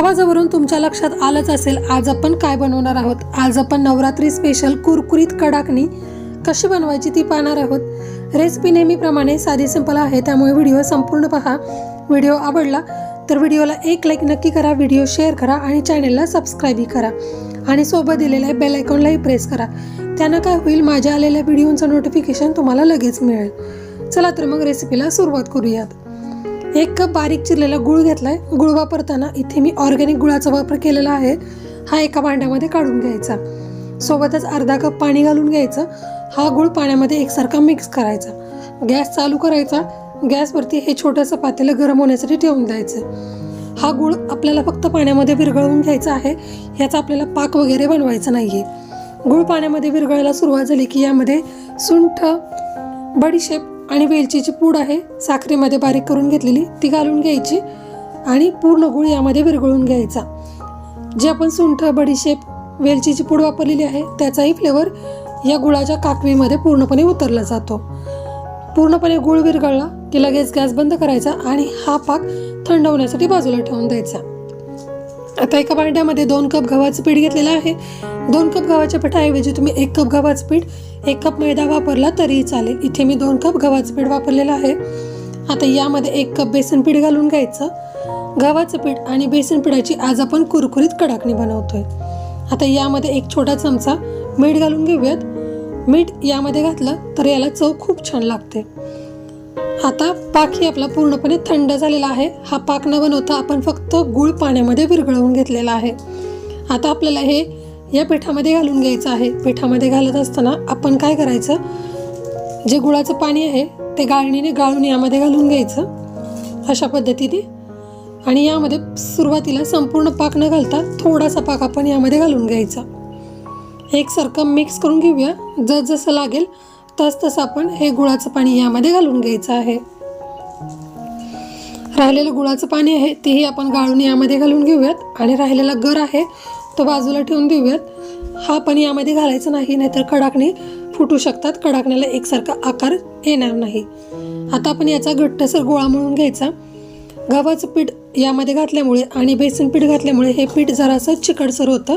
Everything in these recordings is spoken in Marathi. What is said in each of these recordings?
आवाजावरून तुमच्या लक्षात आलंच असेल आज आपण काय बनवणार आहोत? आज आपण नवरात्री स्पेशल कुरकुरीत कडाकणी कशी बनवायची ती पाहणार आहोत. रेसिपी नेहमीप्रमाणे साधी सिंपल आहे त्यामुळे व्हिडिओ संपूर्ण पहा. व्हिडिओ आवडला तर व्हिडिओला एक लाईक नक्की करा व्हिडिओ शेअर करा आणि चॅनेलला सबस्क्राईबही करा. आणि सोबत दिलेल्या बेल आयकॉनलाही प्रेस करा. त्यानं काय होईल माझ्या आलेल्या व्हिडिओचं नोटिफिकेशन तुम्हाला लगेच मिळेल. चला तर मग रेसिपीला सुरुवात करूयात. एक कप बारीक चिरलेला गुळ घेतलाय. गुळ वापरताना इथे मी ऑर्गॅनिक गुळाचा वापर केलेला आहे. हा एका भांड्यामध्ये काढून घ्यायचा. सोबतच अर्धा कप पाणी घालून घ्यायचं. हा गुळ पाण्यामध्ये एकसारखा मिक्स करायचा. गॅस चालू करायचा. गॅसवरती हे छोटंसं पातेलं गरम होण्यासाठी ठेवून द्यायचं. हा गुळ आपल्याला फक्त पाण्यामध्ये विरघळवून घ्यायचा आहे. याचा आपल्याला पाक वगैरे बनवायचा नाही आहे गुळ पाण्यामध्ये विरघळायला सुरुवात झाली की यामध्ये सुंठ बडीशेप आणि वेलचीची पूड आहे. साखरेमध्ये बारीक करून घेतलेली ती घालून घ्यायची आणि पूर्ण गुळ यामध्ये विरघळून घ्यायचा. जे आपण सुंठ बडीशेप वेलचीची पूड वापरलेली आहे त्याचाही फ्लेवर या गुळाच्या काकवीमध्ये पूर्णपणे उतरला जातो. पूर्णपणे गुळ विरघळला की लगेच गॅस बंद करायचा आणि हा पाक थंड होण्यासाठी बाजूला ठेवून द्यायचा. आता एका भांड्यामध्ये दोन कप गव्हाचं पीठ घेतलेलं आहे. दोन कप गव्हाच्या पिठाऐवजी तुम्ही एक कप गव्हाचं पीठ एक कप मैदा वापरला तरीही चालेल. इथे मी दोन कप गव्हाचं पीठ वापरलेलं आहे. आता यामध्ये एक कप बेसन पीठ घालून घ्यायचं. गव्हाचं पीठ आणि बेसन पिठाची आज आपण कुरकुरीत कडाकणी बनवतोय. आता यामध्ये एक छोटा चमचा मीठ घालून घेऊयात. मीठ यामध्ये घातलं तर याला चव खूप छान लागते. आता पाक ही आपला पूर्णपणे थंड झालेला आहे. हा पाक न बनवता आपण फक्त गुळ पाण्यामध्ये विरघळवून घेतलेला आहे. आता आपल्याला हे या पिठामध्ये घालून घ्यायचं आहे. पिठामध्ये घालत असताना आपण काय करायचं? जे गुळाचं पाणी आहे ते गाळणीने गाळून यामध्ये घालून घ्यायचं अशा पद्धतीने. आणि यामध्ये सुरुवातीला संपूर्ण पाक न घालता थोडासा पाक आपण यामध्ये घालून घ्यायचा. एकसारखं मिक्स करून घेऊया. जसजसं लागेल तस तसं आपण हे गुळाचं पाणी यामध्ये घालून घ्यायचं आहे. राहिलेलं गुळाचं पाणी आहे तेही आपण गाळून यामध्ये घालून घेऊयात. आणि राहिलेला गर आहे तो बाजूला ठेवून देऊयात. हा पण यामध्ये घालायचा नाही नाहीतर कडाकणी फुटू शकतात. कडाकण्याला एकसारखा आकार येणार नाही. आता आपण याचा घट्टसर गोळा म्हणून घ्यायचा. गव्हाचं पीठ यामध्ये घातल्यामुळे आणि बेसन पीठ घातल्यामुळे हे पीठ जरासं चिकटसर होतं.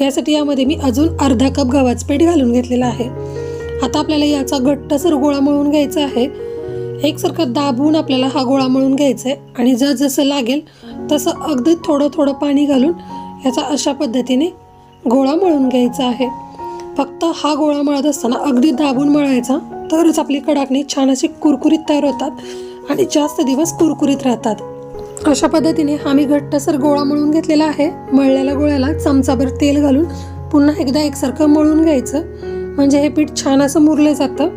यासाठी यामध्ये मी अजून अर्धा कप गव्हाचं पीठ घालून घेतलेलं आहे. आता आपल्याला याचा घट्टसर गोळा मळून घ्यायचा आहे. एकसारखं दाबून आपल्याला हा गोळा मळून घ्यायचा आहे. आणि जसं लागेल तसं अगदी थोडं थोडं पाणी घालून ह्याचा अशा पद्धतीने गोळा मळून घ्यायचा आहे. फक्त हा गोळा मळत असताना अगदी दाबून मळायचा तरच आपली कडाकणी छान अशी कुरकुरीत तयार होतात आणि जास्त दिवस कुरकुरीत राहतात. अशा पद्धतीने आम्ही घट्टसर गोळा मळून घेतलेला आहे. मळलेल्या गोळ्याला चमचाभर तेल घालून पुन्हा एकदा एकसारखं मळून घ्यायचं. म्हणजे हे पीठ छान असं मुरलं जातं.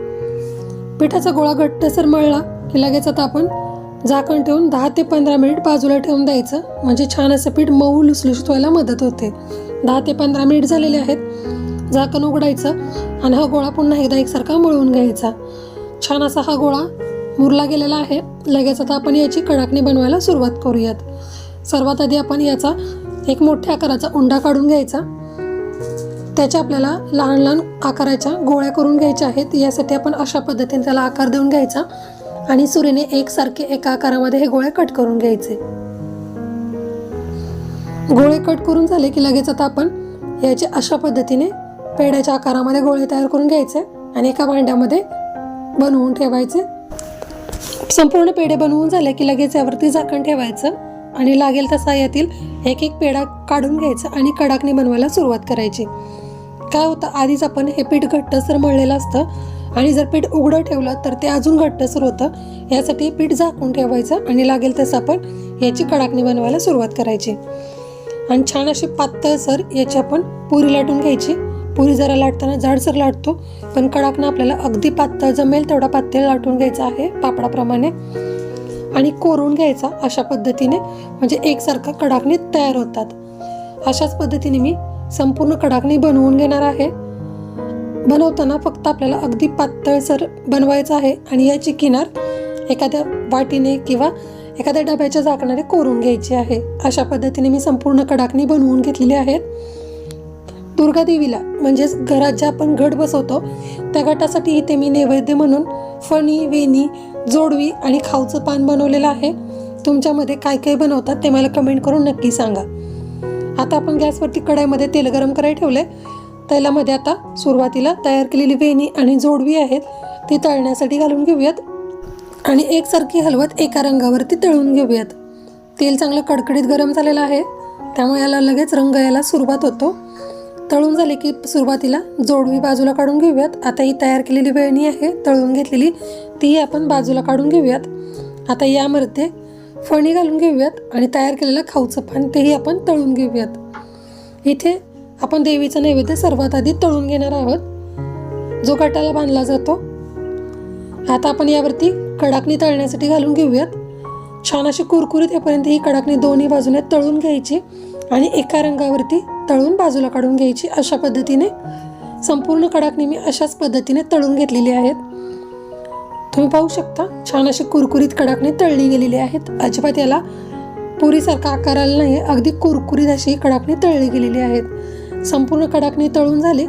पिठाचा गोळा घट्टसर मळला की लगेच आता आपण झाकण ठेवून दहा ते पंधरा मिनिट बाजूला ठेवून द्यायचं. म्हणजे छान असं पीठ मऊ लुसलुसत व्हायला मदत होते. दहा ते पंधरा मिनिट झालेले आहेत. झाकण उघडायचं आणि हा गोळा पुन्हा एकदा एकसारखा मळून घ्यायचा. छान असा हा गोळा मुरला गेलेला आहे. लगेच आता आपण याची कडाकणी बनवायला सुरुवात करूयात. सर्वात आधी आपण याचा एक मोठ्या आकाराचा उंडा काढून घ्यायचा. त्याच्या आपल्याला लहान लहान आकाराच्या गोळ्या करून घ्यायच्या आहेत. यासाठी आपण अशा पद्धतीने त्याला आकार देऊन घ्यायचा. आणि सुरीने एकसारखे एका आकारामध्ये हे गोळे कट करून घ्यायचे. गोळे कट करून झाले की लगेच आता आपण याचे अशा पद्धतीने पेड्याच्या आकारामध्ये गोळे तयार करून घ्यायचे आणि एका भांड्यामध्ये बनवून ठेवायचे. संपूर्ण पेढे बनवून झाले की लगेच यावरती झाकण ठेवायचं आणि लागेल तसा यातील एक एक पेढा काढून घ्यायचा आणि कडाकणी बनवायला सुरुवात करायची. काय होतं आधीच आपण हे पीठ घट्टसर मळलेलं असतं. आणि जर पीठ उघडं ठेवलं तर ते अजून घट्टसर होतं. यासाठी पीठ झाकून ठेवायचं आणि लागेल तसं आपण याची कडाकणी बनवायला सुरुवात करायची. आणि छान अशी पातळसर याची आपण पुरी लाटून घ्यायची. पुरी जरा लाटताना जाडसर लाटतो पण कडाकणं आपल्याला अगदी पातळ जमेल तेवढा पातळ लाटून घ्यायचा आहे पापडाप्रमाणे. आणि कोरून घ्यायचा अशा पद्धतीने म्हणजे एकसारखा कडाकणी तयार होतात. अशाच पद्धतीने मी संपूर्ण कडाकणी बनवून घेणार आहे. बनवताना फक्त आपल्याला अगदी पातळसर बनवायचं आहे आणि याची किनार एखाद्या वाटीने किंवा एखाद्या डब्याच्या झाकणाने कोरून घ्यायची आहे. अशा पद्धतीने मी संपूर्ण कडाकणी बनवून घेतलेली आहे दुर्गादेवीला म्हणजेच घरात ज्या आपण घट बसवतो त्या घटासाठी इथे मी नैवेद्य म्हणून फणी वेणी जोडवी आणि खाऊचं पान बनवलेलं आहे. तुमच्यामध्ये काय काय बनवतात ते मला कमेंट करून नक्की सांगा. आता आपण गॅसवरती कढाईमध्ये तेल गरम करायला ठेवले तेलामध्ये आता सुरुवातीला तयार केलेली वेणी आणि जोडवी आहेत ती तळण्यासाठी घालून घेऊयात. आणि एकसारखी हलवत एका रंगावरती तळून घेऊयात. तेल चांगलं कडकडीत गरम झालेलं आहे त्यामुळे याला लगेच रंग यायला सुरुवात होतो. तळून झाले की सुरुवातीला जोडवी बाजूला काढून घेऊयात. आता ही तयार केलेली वेळणी आहे तळून घेतलेली तीही आपण बाजूला काढून घेऊयात. आता यामध्ये फणी घालून घेऊयात आणि तयार केलेलं खाऊचं पान तेही आपण तळून घेऊयात. इथे आपण देवीचा नैवेद्य सर्वात आधी तळून घेणार आहोत. जो गटाला बांधला जातो आता आपण यावरती कडाकणी तळण्यासाठी घालून घेऊयात. छान अशी कुरकुरीत येपर्यंत ही कडाकणी दोन्ही बाजूने तळून घ्यायची आणि एका रंगावरती तळून बाजूला काढून घ्यायची अशा पद्धतीने. संपूर्ण कडाकणी मी अशाच पद्धतीने तळून घेतलेली आहेत. तुम्ही पाहू शकता छान अशी कुरकुरीत कडाकणी तळली गेलेली आहेत. अजिबात याला पुरीसारखा आकार आला नाही अगदी कुरकुरीत अशी कडाकणी तळली गेलेली आहेत. संपूर्ण कडाकणी तळून झाली.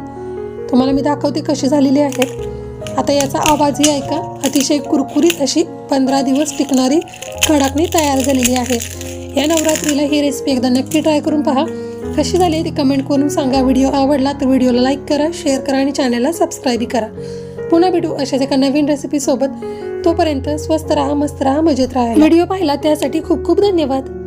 तुम्हाला मी दाखवते कशी झालेली आहेत आता याचा आवाजही ऐका. अतिशय कुरकुरीत अशी पंधरा दिवस टिकणारी कडाकणी तयार झालेली आहे. या नवरात्रीला ही रेसिपी एकदा नक्की ट्राय करून पहा. कशी झाली ती कमेंट करून सांगा. व्हिडिओ आवडला तर व्हिडिओला लाईक करा शेअर करा आणि चॅनलला सबस्क्राईब करा. पुन्हा भेटू अशाच एका नवीन रेसिपीसोबत तोपर्यंत स्वस्त राहा मस्त राहा मजेत राहा. व्हिडिओ पाहिला त्यासाठी खूप खूप धन्यवाद.